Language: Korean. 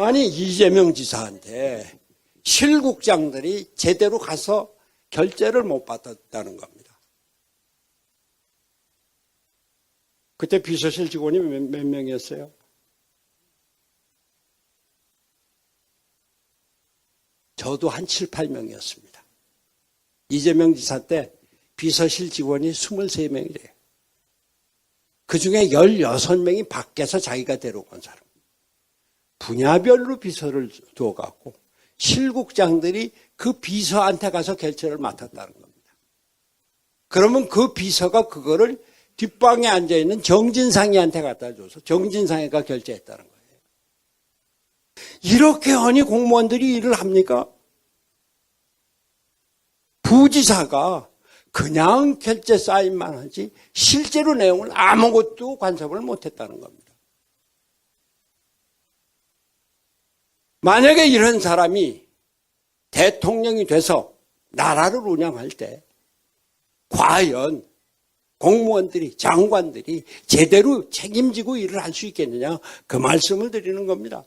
아니 이재명 지사한테 실국장들이 제대로 가서 결재를 못 받았다는 겁니다. 그때 비서실 직원이 몇, 몇 명이었어요? 저도 한 7, 8명이었습니다. 이재명 지사 때 비서실 직원이 23명이래요. 그 중에 16명이 밖에서 자기가 데려온 사람. 분야별로 비서를 두어갖고 실국장들이 그 비서한테 가서 결제를 맡았다는 겁니다. 그러면 그 비서가 그거를 뒷방에 앉아 있는 정진상이한테 갖다 줘서 정진상이가 결제했다는 거예요. 이렇게 하니 공무원들이 일을 합니까? 부지사가 그냥 결제 사인만 하지 실제로 내용을 아무것도 간섭을 못했다는 겁니다. 만약에 이런 사람이 대통령이 돼서 나라를 운영할 때 과연 공무원들이 장관들이 제대로 책임지고 일을 할 수 있겠느냐 그 말씀을 드리는 겁니다.